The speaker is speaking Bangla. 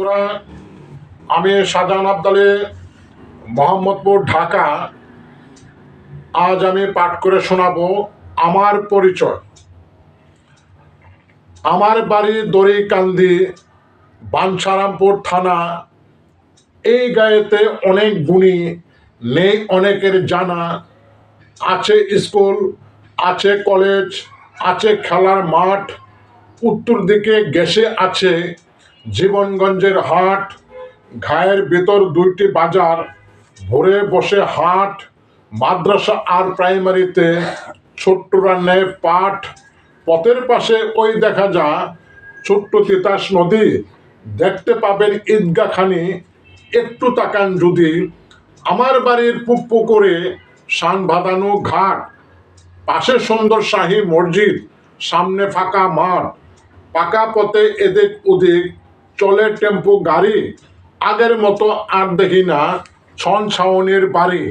বন্ধুরা, আমি শাহজাহান আবদালে মোহাম্মদপুর, ঢাকা। আজ আমি পাঠ করে শোনাবো আমার পরিচয়। আমার বাড়ি দড়িকান্দি বাঞ্ছারামপুর থানা। এই গায়েতে অনেক গুণী, নেই অনেকের জানা। আছে স্কুল, আছে কলেজ, আছে খেলার মাঠ, উত্তর দিকে গ্যাসে আছে। জীবনগঞ্জের হাট, ঘায়ের ভেতর দুইটি বাজার, ভোরে বসে হাট, মাদ্রাসা আর প্রাইমারিতে ছোট্টরা নেয় পাঠ পথের পাশে ওই দেখা যা ছোট্ট তিতাস নদী। দেখতে পাবেন ঈদগাখানি একটু তাকান যদি। আমার বাড়ির পুক পুকুরে সান বাঁধানো ঘাট। পাশে সুন্দর শাহী মসজিদ, সামনে ফাঁকা মাঠ। পাকা পথে এদিক ওদিক চলে টেম্পো গাড়ি আগের মতো আর দেখি না ছন ছাউনির বাড়ি।